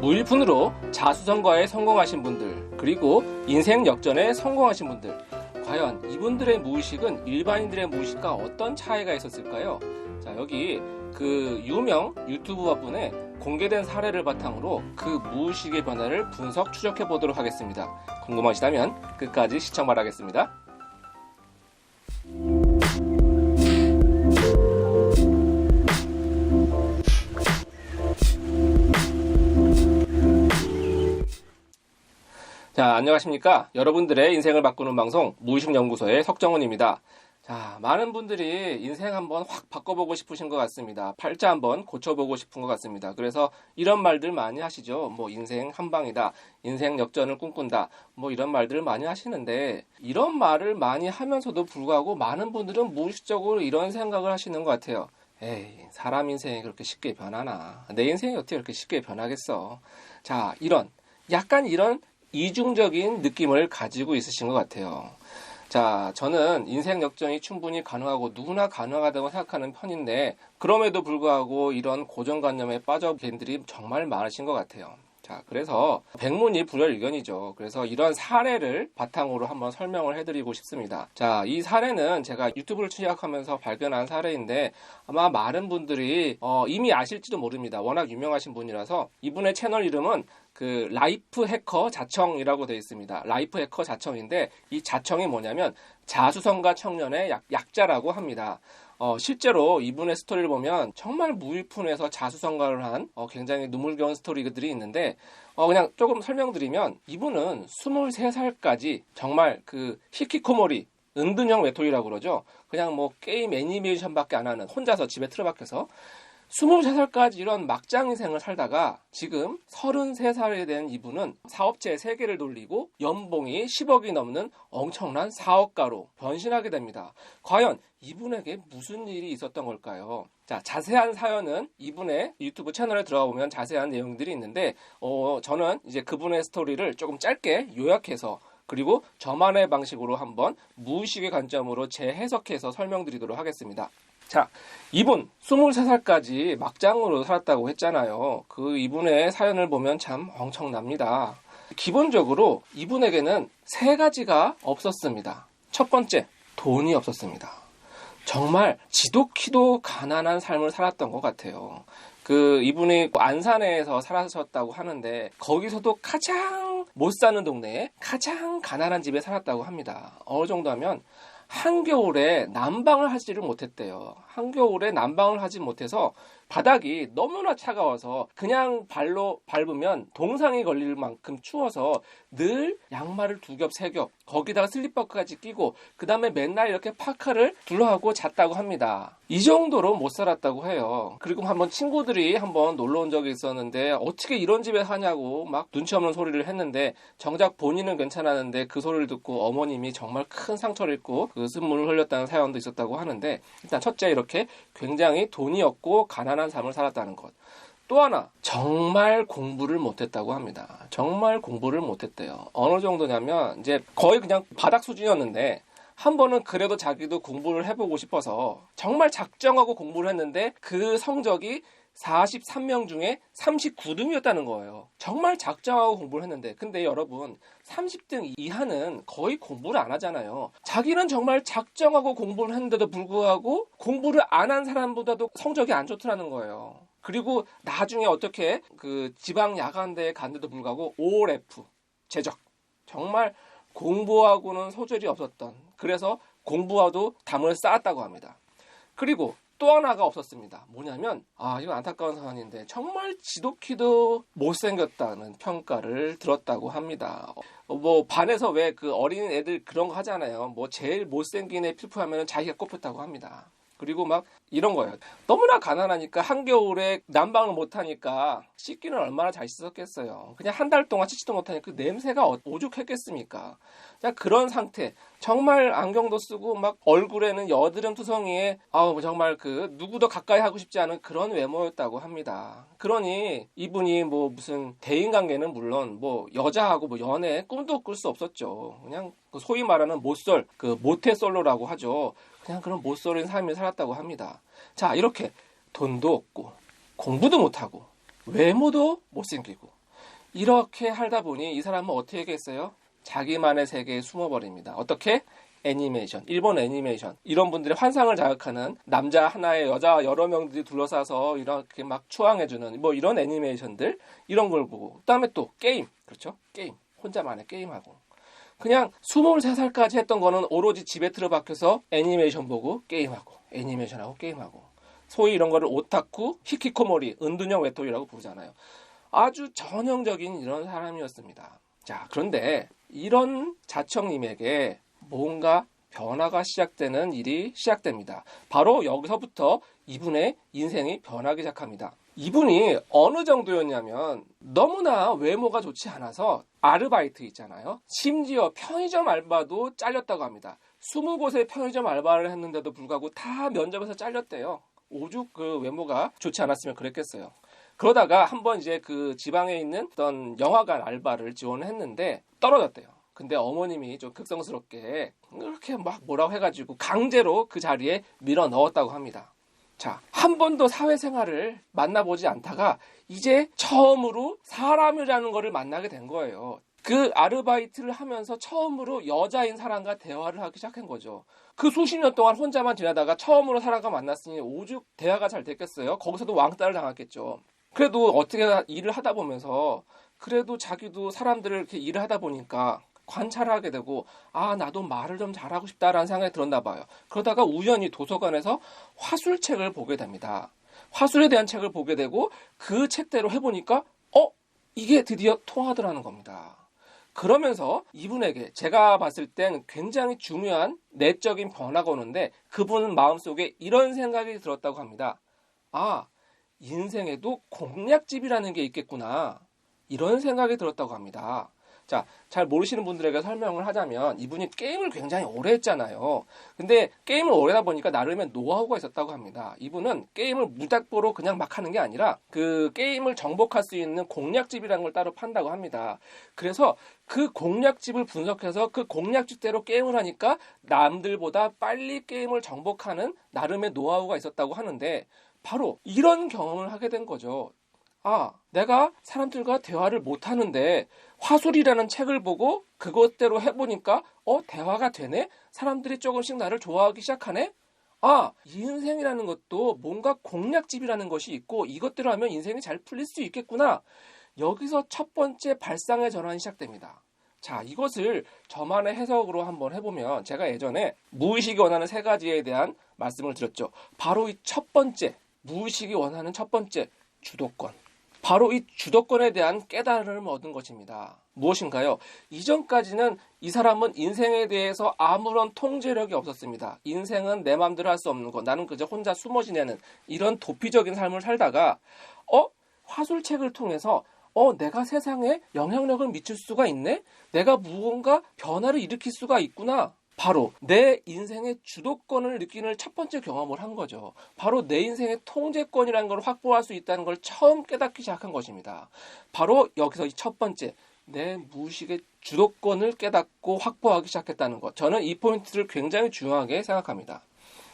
무일푼으로 자수성가에 성공하신 분들, 그리고 인생 역전에 성공하신 분들, 과연 이분들의 무의식은 일반인들의 무의식과 어떤 차이가 있었을까요? 자, 여기 그 유명 유튜브와 분의 공개된 사례를 바탕으로 그 무의식의 변화를 분석 추적해 보도록 하겠습니다. 궁금하시다면 끝까지 시청 바라겠습니다. 자, 안녕하십니까. 여러분들의 인생을 바꾸는 방송, 무의식연구소의 석정훈입니다. 자, 많은 분들이 인생 한번 확 바꿔보고 싶으신 것 같습니다. 팔자 한번 고쳐보고 싶은 것 같습니다. 그래서 이런 말들 많이 하시죠. 뭐, 인생 한방이다. 인생 역전을 꿈꾼다. 뭐, 이런 말들을 많이 하시는데, 이런 말을 많이 하면서도 불구하고 많은 분들은 무의식적으로 이런 생각을 하시는 것 같아요. 에이, 사람 인생이 그렇게 쉽게 변하나. 내 인생이 어떻게 그렇게 쉽게 변하겠어. 자, 이런, 약간 이런 이중적인 느낌을 가지고 있으신 것 같아요. 자, 저는 인생 역전이 충분히 가능하고 누구나 가능하다고 생각하는 편인데, 그럼에도 불구하고 이런 고정관념에 빠져 뵌들이 정말 많으신 것 같아요. 자, 그래서 백문이 불여일견이죠. 그래서 이런 사례를 바탕으로 한번 설명을 해드리고 싶습니다. 자, 이 사례는 제가 유튜브를 시작하면서 발견한 사례인데 아마 많은 분들이 어, 이미 아실지도 모릅니다. 워낙 유명하신 분이라서 이분의 채널 이름은 그 라이프 해커 자청이라고 되어 있습니다. 라이프 해커 자청인데 이 자청이 뭐냐면 자수성가 청년의 약, 약자라고 합니다. 어, 실제로 이분의 스토리를 보면 정말 무일푼에서 자수성가를 한 어, 굉장히 눈물겨운 스토리들이 있는데 어, 그냥 조금 설명드리면 이분은 23살까지 정말 그 히키코모리 은둔형 외톨이라고 그러죠. 그냥 뭐 게임 애니메이션밖에 안 하는 혼자서 집에 틀어박혀서 23살까지 이런 막장 인생을 살다가 지금 33살이 된 이분은 사업체 3개를 돌리고 연봉이 10억이 넘는 엄청난 사업가로 변신하게 됩니다. 과연 이분에게 무슨 일이 있었던 걸까요? 자, 자세한 사연은 이분의 유튜브 채널에 들어가 보면 자세한 내용들이 있는데, 어, 저는 이제 그분의 스토리를 조금 짧게 요약해서 그리고 저만의 방식으로 한번 무의식의 관점으로 재해석해서 설명드리도록 하겠습니다. 자, 이분 23살까지 막장으로 살았다고 했잖아요. 그 이분의 사연을 보면 참 엄청납니다. 기본적으로 이분에게는 세 가지가 없었습니다. 첫 번째, 돈이 없었습니다. 정말 지독히도 가난한 삶을 살았던 것 같아요. 그 이분이 안산에서 살았었다고 하는데 거기서도 가장 못 사는 동네에 가장 가난한 집에 살았다고 합니다. 어느 정도 하면 한겨울에 난방을 하지를 못했대요. 한겨울에 난방을 하지 못해서 바닥이 너무나 차가워서 그냥 발로 밟으면 동상이 걸릴 만큼 추워서 늘 양말을 두 겹, 세 겹, 거기다가 슬리퍼까지 끼고 그 다음에 맨날 이렇게 파카를 둘러하고 잤다고 합니다. 이 정도로 못 살았다고 해요. 그리고 한번 친구들이 한번 놀러 온 적이 있었는데 어떻게 이런 집에 사냐고 막 눈치 없는 소리를 했는데 정작 본인은 괜찮았는데 그 소리를 듣고 어머님이 정말 큰 상처를 입고 그 쓴물을 흘렸다는 사연도 있었다고 하는데 일단 첫째 이렇게 굉장히 돈이 없고 가난 한 삶을 살았다는 것. 또 하나 정말 공부를 못했다고 합니다. 정말 공부를 못했대요. 어느 정도냐면 이제 거의 그냥 바닥 수준이었는데 한 번은 그래도 자기도 공부를 해보고 싶어서 정말 작정하고 공부를 했는데 그 성적이 43명 중에 39등이었다는 거예요. 정말 작정하고 공부를 했는데 근데 여러분 30등 이하는 거의 공부를 안 하잖아요. 자기는 정말 작정하고 공부를 했는데도 불구하고 공부를 안 한 사람보다도 성적이 안 좋더라는 거예요. 그리고 나중에 어떻게 그 지방 야간대에 갔는데도 불구하고 OLF 제적 정말 공부하고는 소질이 없었던 그래서 공부와도 담을 쌓았다고 합니다. 그리고 또 하나가 없었습니다. 뭐냐면 아 이건 안타까운 사안인데 정말 지독히도 못생겼다는 평가를 들었다고 합니다. 어, 뭐 반에서 왜 그 어린 애들 그런 거 하잖아요. 뭐 제일 못생긴 애 필프하면 자기가 꼽혔다고 합니다. 그리고 막 이런 거예요. 너무나 가난하니까 한겨울에 난방을 못하니까 씻기는 얼마나 잘 씻었겠어요. 그냥 한 달 동안 씻지도 못하니까 그 냄새가 어- 오죽했겠습니까? 자 그런 상태. 정말 안경도 쓰고 막 얼굴에는 여드름 투성이에 아우 정말 그 누구도 가까이 하고 싶지 않은 그런 외모였다고 합니다. 그러니 이분이 뭐 무슨 대인 관계는 물론 뭐 여자하고 뭐 연애 꿈도 꿀 수 없었죠. 그냥 그 소위 말하는 모쏠 그 모태솔로라고 하죠. 그냥 그런 못쏠인 삶을 살았다고 합니다. 자, 이렇게 돈도 없고, 공부도 못하고, 외모도 못생기고, 이렇게 하다 보니 이 사람은 어떻게 했어요? 자기만의 세계에 숨어버립니다. 어떻게? 애니메이션, 일본 애니메이션 이런 분들의 환상을 자극하는 남자 하나에 여자 여러 명들이 둘러싸서 이렇게 막 추앙해주는 뭐 이런 애니메이션들 이런 걸 보고 그다음에 또 게임 그렇죠? 게임 혼자만의 게임하고 그냥 23살까지 했던 거는 오로지 집에 틀어박혀서 애니메이션 보고 게임하고 애니메이션하고 게임하고 소위 이런 거를 오타쿠, 히키코모리, 은둔형 외톨이라고 부르잖아요. 아주 전형적인 이런 사람이었습니다. 자, 그런데 이런 자청님에게 뭔가 변화가 시작되는 일이 시작됩니다. 바로 여기서부터 이분의 인생이 변하기 시작합니다. 이분이 어느 정도였냐면 너무나 외모가 좋지 않아서 아르바이트 있잖아요. 심지어 편의점 알바도 잘렸다고 합니다. 20곳의 편의점 알바를 했는데도 불구하고 다 면접에서 잘렸대요. 오죽 그 외모가 좋지 않았으면 그랬겠어요. 그러다가 한번 이제 그 지방에 있는 어떤 영화관 알바를 지원했는데 떨어졌대요. 근데 어머님이 좀 극성스럽게 이렇게 막 뭐라고 해가지고 강제로 그 자리에 밀어 넣었다고 합니다. 자, 한 번도 사회생활을 만나보지 않다가 이제 처음으로 사람이라는 거를 만나게 된 거예요. 그 아르바이트를 하면서 처음으로 여자인 사람과 대화를 하기 시작한 거죠. 그 수십 년 동안 혼자만 지내다가 처음으로 사람과 만났으니 오죽 대화가 잘 됐겠어요. 거기서도 왕따를 당했겠죠. 그래도 어떻게 일을 하다 보면서 그래도 자기도 사람들을 이렇게 일을 하다 보니까 관찰하게 되고 아 나도 말을 좀 잘하고 싶다라는 생각이 들었나 봐요. 그러다가 우연히 도서관에서 화술책을 보게 됩니다. 화술에 대한 책을 보게 되고 그 책대로 해보니까 어 이게 드디어 통하더라는 겁니다. 그러면서 이분에게 제가 봤을 땐 굉장히 중요한 내적인 변화가 오는데 그분 마음속에 이런 생각이 들었다고 합니다. 아 인생에도 공략집이라는 게 있겠구나. 이런 생각이 들었다고 합니다. 자, 잘 모르시는 분들에게 설명을 하자면 이분이 게임을 굉장히 오래 했잖아요. 근데 게임을 오래 하다 보니까 나름의 노하우가 있었다고 합니다. 이분은 게임을 무작보로 그냥 막 하는 게 아니라 그 게임을 정복할 수 있는 공략집이라는 걸 따로 판다고 합니다. 그래서 그 공략집을 분석해서 그 공략집대로 게임을 하니까 남들보다 빨리 게임을 정복하는 나름의 노하우가 있었다고 하는데 바로 이런 경험을 하게 된 거죠. 아, 내가 사람들과 대화를 못 하는데 화술이라는 책을 보고 그것대로 해보니까 어, 대화가 되네? 사람들이 조금씩 나를 좋아하기 시작하네? 아, 인생이라는 것도 뭔가 공략집이라는 것이 있고 이것대로 하면 인생이 잘 풀릴 수 있겠구나. 여기서 첫 번째 발상의 전환이 시작됩니다. 자, 이것을 저만의 해석으로 한번 해보면 제가 예전에 무의식이 원하는 세 가지에 대한 말씀을 드렸죠. 바로 이 첫 번째, 무의식이 원하는 첫 번째, 주도권. 바로 이 주도권에 대한 깨달음을 얻은 것입니다. 무엇인가요? 이전까지는 이 사람은 인생에 대해서 아무런 통제력이 없었습니다. 인생은 내 마음대로 할 수 없는 것. 나는 그저 혼자 숨어 지내는 이런 도피적인 삶을 살다가 어? 화술책을 통해서 어, 내가 세상에 영향력을 미칠 수가 있네? 내가 무언가 변화를 일으킬 수가 있구나. 바로 내 인생의 주도권을 느끼는 첫 번째 경험을 한 거죠. 바로 내 인생의 통제권이라는 걸 확보할 수 있다는 걸 처음 깨닫기 시작한 것입니다. 바로 여기서 이 첫 번째 내 무의식의 주도권을 깨닫고 확보하기 시작했다는 것. 저는 이 포인트를 굉장히 중요하게 생각합니다.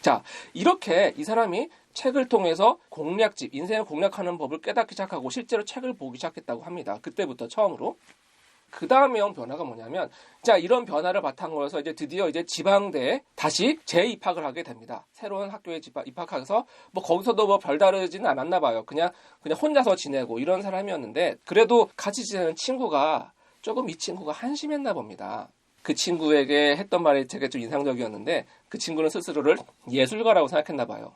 자, 이렇게 이 사람이 책을 통해서 공략집, 인생을 공략하는 법을 깨닫기 시작하고 실제로 책을 보기 시작했다고 합니다. 그때부터 처음으로. 그 다음에 온 변화가 뭐냐면, 자, 이런 변화를 바탕으로 해서 이제 드디어 이제 지방대에 다시 재입학을 하게 됩니다. 새로운 학교에 입학해서, 뭐 거기서도 뭐 별다르지는 않았나 봐요. 그냥, 그냥 혼자서 지내고 이런 사람이었는데, 그래도 같이 지내는 친구가 조금 이 친구가 한심했나 봅니다. 그 친구에게 했던 말이 되게 좀 인상적이었는데, 그 친구는 스스로를 예술가라고 생각했나 봐요.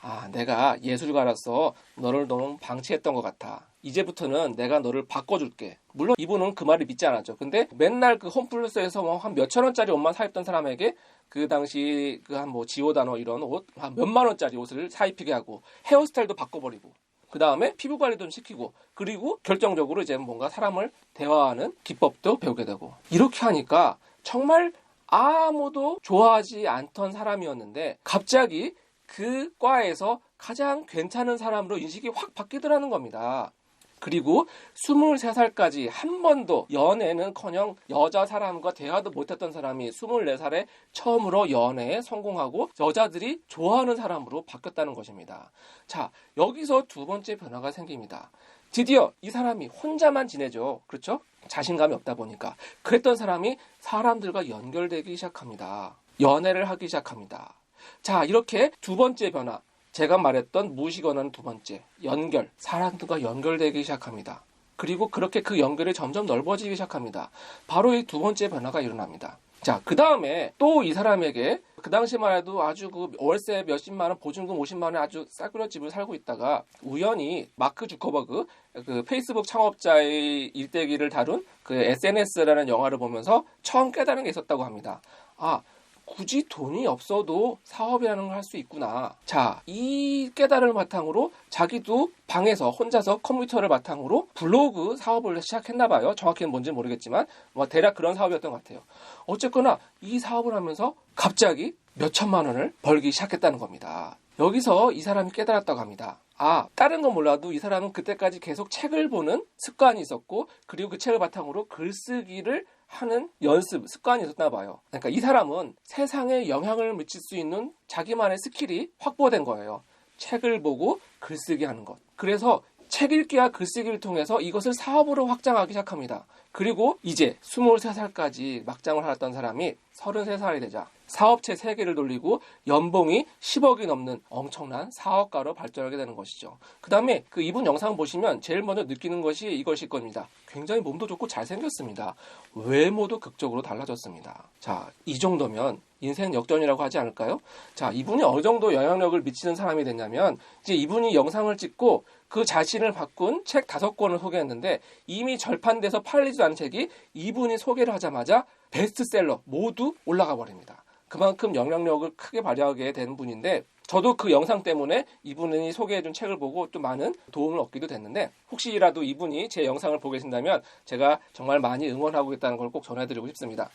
아, 내가 예술가라서 너를 너무 방치했던 것 같아. 이제부터는 내가 너를 바꿔줄게. 물론 이분은 그 말을 믿지 않았죠. 근데 맨날 그 홈플러스에서 뭐한 몇천 원짜리 옷만 사입던 사람에게 그 당시 그 한 뭐 지오다노 이런 옷, 한 몇만 원짜리 옷을 사입히게 하고 헤어스타일도 바꿔버리고 그 다음에 피부 관리도 시키고 그리고 결정적으로 이제 뭔가 사람을 대화하는 기법도 배우게 되고 이렇게 하니까 정말 아무도 좋아하지 않던 사람이었는데 갑자기 그 과에서 가장 괜찮은 사람으로 인식이 확 바뀌더라는 겁니다. 그리고 23살까지 한 번도 연애는 커녕 여자 사람과 대화도 못했던 사람이 24살에 처음으로 연애에 성공하고 여자들이 좋아하는 사람으로 바뀌었다는 것입니다. 자, 여기서 두 번째 변화가 생깁니다. 드디어 이 사람이 혼자만 지내죠. 그렇죠? 자신감이 없다 보니까. 그랬던 사람이 사람들과 연결되기 시작합니다. 연애를 하기 시작합니다. 자, 이렇게 두 번째 변화. 제가 말했던 무의식 원하는 두 번째. 연결. 사람들과 연결되기 시작합니다. 그리고 그렇게 그 연결이 점점 넓어지기 시작합니다. 바로 이 두 번째 변화가 일어납니다. 자, 그 다음에 또 이 사람에게 그 당시만 해도 아주 그 월세 몇십만 원, 보증금 50만 원에 아주 싸구려 집을 살고 있다가 우연히 마크 주커버그 그 페이스북 창업자의 일대기를 다룬 그 SNS라는 영화를 보면서 처음 깨달은 게 있었다고 합니다. 아, 굳이 돈이 없어도 사업이라는 걸 할 수 있구나. 자, 이 깨달음을 바탕으로 자기도 방에서 혼자서 컴퓨터를 바탕으로 블로그 사업을 시작했나 봐요. 정확히는 뭔지 모르겠지만 뭐 대략 그런 사업이었던 것 같아요. 어쨌거나 이 사업을 하면서 갑자기 몇 천만 원을 벌기 시작했다는 겁니다. 여기서 이 사람이 깨달았다고 합니다. 아, 다른 건 몰라도 이 사람은 그때까지 계속 책을 보는 습관이 있었고, 그리고 그 책을 바탕으로 글쓰기를 하는 연습, 습관이 있었나 봐요. 그러니까 이 사람은 세상에 영향을 미칠 수 있는 자기만의 스킬이 확보된 거예요. 책을 보고 글쓰기 하는 것. 그래서 책 읽기와 글쓰기를 통해서 이것을 사업으로 확장하기 시작합니다. 그리고 이제 23살까지 막장을 하았던 사람이 33살이 되자 사업체 3개를 돌리고 연봉이 10억이 넘는 엄청난 사업가로 발전하게 되는 것이죠. 그 다음에 그 이분 영상 보시면 제일 먼저 느끼는 것이 이것일 겁니다. 굉장히 몸도 좋고 잘생겼습니다. 외모도 극적으로 달라졌습니다. 자, 이 정도면 인생 역전이라고 하지 않을까요? 자, 이분이 어느 정도 영향력을 미치는 사람이 됐냐면 이제 이분이 영상을 찍고 그 자신을 바꾼 책 다섯 권을 소개했는데 이미 절판돼서 팔리지도 않은 책이 이분이 소개를 하자마자 베스트셀러 모두 올라가 버립니다. 그만큼 영향력을 크게 발휘하게 된 분인데 저도 그 영상 때문에 이분이 소개해준 책을 보고 또 많은 도움을 얻기도 됐는데 혹시라도 이분이 제 영상을 보고 계신다면 제가 정말 많이 응원하고 있다는 걸 꼭 전해드리고 싶습니다.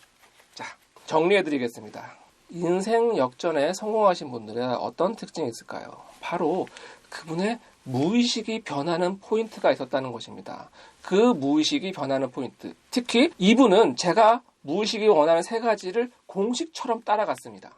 자, 정리해드리겠습니다. 인생 역전에 성공하신 분들의 어떤 특징이 있을까요? 바로 그분의 무의식이 변하는 포인트가 있었다는 것입니다. 그 무의식이 변하는 포인트. 특히 이분은 제가 무의식이 원하는 세 가지를 공식처럼 따라갔습니다.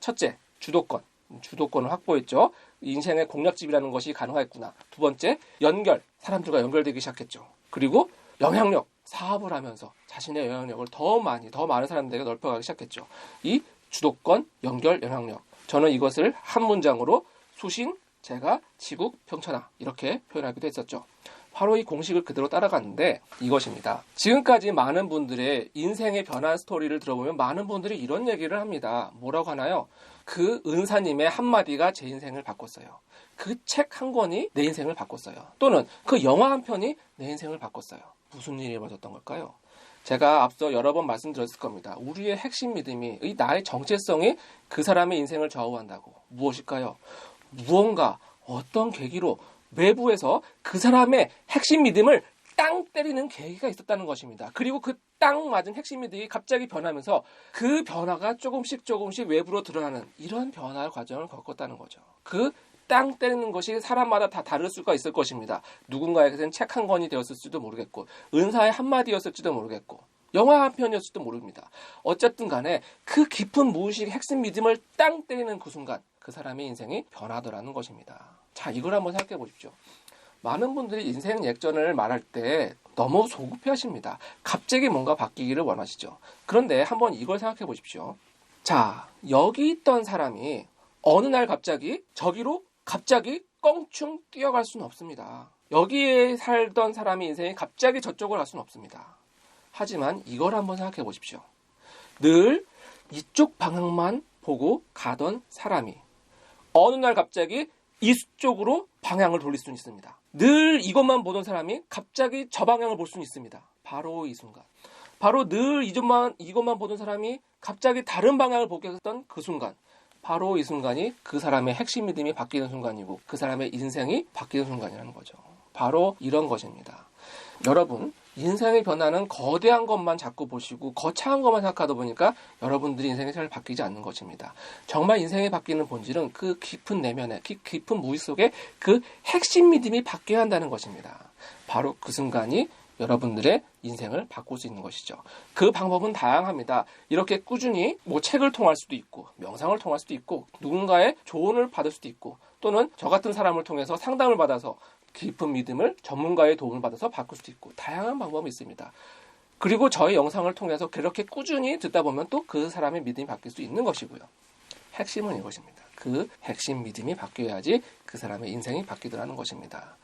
첫째, 주도권. 주도권을 확보했죠. 인생의 공략집이라는 것이 가능했구나. 두 번째, 연결. 사람들과 연결되기 시작했죠. 그리고 영향력. 사업을 하면서 자신의 영향력을 더 많이, 더 많은 사람들에게 넓혀가기 시작했죠. 이 주도권, 연결, 영향력. 저는 이것을 한 문장으로 수신, 제가, 지국, 평천하 이렇게 표현하기도 했었죠. 바로 이 공식을 그대로 따라갔는데 이것입니다. 지금까지 많은 분들의 인생의 변화 스토리를 들어보면 많은 분들이 이런 얘기를 합니다. 뭐라고 하나요? 그 은사님의 한마디가 제 인생을 바꿨어요. 그 책 한 권이 내 인생을 바꿨어요. 또는 그 영화 한 편이 내 인생을 바꿨어요. 무슨 일이 벌어졌던 걸까요? 제가 앞서 여러 번 말씀드렸을 겁니다. 우리의 핵심 믿음이 이 나의 정체성이 그 사람의 인생을 좌우한다고. 무엇일까요? 무언가 어떤 계기로 외부에서 그 사람의 핵심 믿음을 땅 때리는 계기가 있었다는 것입니다. 그리고 그 땅 맞은 핵심 믿음이 갑자기 변하면서 그 변화가 조금씩 조금씩 외부로 드러나는 이런 변화 과정을 겪었다는 거죠. 그땅 때리는 것이 사람마다 다 다를 수가 있을 것입니다. 누군가에게는 책 한 권이 되었을지도 모르겠고, 은사의 한마디였을지도 모르겠고, 영화 한 편이었을지도 모릅니다. 어쨌든 간에 그 깊은 무의식 핵심 믿음을 땅 때리는 그 순간, 그 사람의 인생이 변하더라는 것입니다. 자, 이걸 한번 생각해 보십시오. 많은 분들이 인생 역전을 말할 때 너무 조급해 하십니다. 갑자기 뭔가 바뀌기를 원하시죠. 그런데 한번 이걸 생각해 보십시오. 자, 여기 있던 사람이 어느 날 갑자기 저기로 갑자기 껑충 뛰어갈 수는 없습니다. 여기에 살던 사람의 인생이 갑자기 저쪽으로 갈 수는 없습니다. 하지만 이걸 한번 생각해 보십시오. 늘 이쪽 방향만 보고 가던 사람이 어느 날 갑자기 이쪽으로 방향을 돌릴 수는 있습니다. 늘 이것만 보던 사람이 갑자기 저 방향을 볼 수는 있습니다. 바로 이 순간. 바로 늘 이것만, 이것만 보던 사람이 갑자기 다른 방향을 보게 했던 그 순간. 바로 이 순간이 그 사람의 핵심 믿음이 바뀌는 순간이고 그 사람의 인생이 바뀌는 순간이라는 거죠. 바로 이런 것입니다. 여러분, 인생의 변화는 거대한 것만 자꾸 보시고 거창한 것만 생각하다 보니까 여러분들이 인생이 잘 바뀌지 않는 것입니다. 정말 인생이 바뀌는 본질은 그 깊은 내면에, 깊은 무의 속에 그 핵심 믿음이 바뀌어야 한다는 것입니다. 바로 그 순간이 여러분들의 인생을 바꿀 수 있는 것이죠. 그 방법은 다양합니다. 이렇게 꾸준히 뭐 책을 통할 수도 있고, 명상을 통할 수도 있고, 누군가의 조언을 받을 수도 있고, 또는 저 같은 사람을 통해서 상담을 받아서 깊은 믿음을 전문가의 도움을 받아서 바꿀 수도 있고 다양한 방법이 있습니다. 그리고 저희 영상을 통해서 그렇게 꾸준히 듣다 보면 또 그 사람의 믿음이 바뀔 수 있는 것이고요. 핵심은 이것입니다. 그 핵심 믿음이 바뀌어야지 그 사람의 인생이 바뀌더라는 것입니다.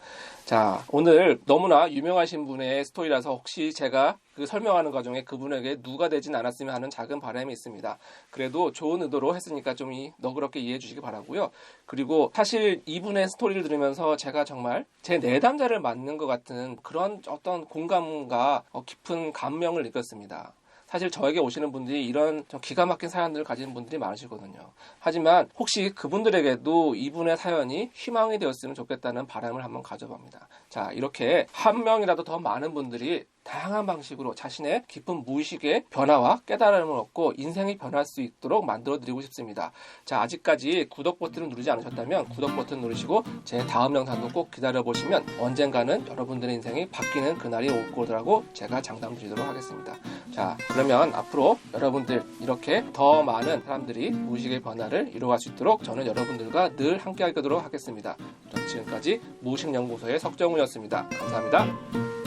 자, 오늘 너무나 유명하신 분의 스토리라서 혹시 제가 그 설명하는 과정에 그분에게 누가 되진 않았으면 하는 작은 바람이 있습니다. 그래도 좋은 의도로 했으니까 좀 이- 너그럽게 이해해 주시기 바라고요. 그리고 사실 이분의 스토리를 들으면서 제가 정말 제 내담자를 맞는 것 같은 그런 어떤 공감과 어, 깊은 감명을 느꼈습니다. 사실 저에게 오시는 분들이 이런 좀 기가 막힌 사연들을 가지는 분들이 많으시거든요. 하지만 혹시 그분들에게도 이분의 사연이 희망이 되었으면 좋겠다는 바람을 한번 가져봅니다. 자, 이렇게 한 명이라도 더 많은 분들이 다양한 방식으로 자신의 깊은 무의식의 변화와 깨달음을 얻고 인생이 변할 수 있도록 만들어 드리고 싶습니다. 자, 아직까지 구독 버튼을 누르지 않으셨다면 구독 버튼 누르시고 제 다음 영상도 꼭 기다려 보시면 언젠가는 여러분들의 인생이 바뀌는 그날이 올 거라고 제가 장담 드리도록 하겠습니다. 자, 그러면 앞으로 여러분들 이렇게 더 많은 사람들이 무의식의 변화를 이루어갈 수 있도록 저는 여러분들과 늘 함께 하도록 하겠습니다. 지금까지 무의식연구소의 석정우였습니다. 감사합니다.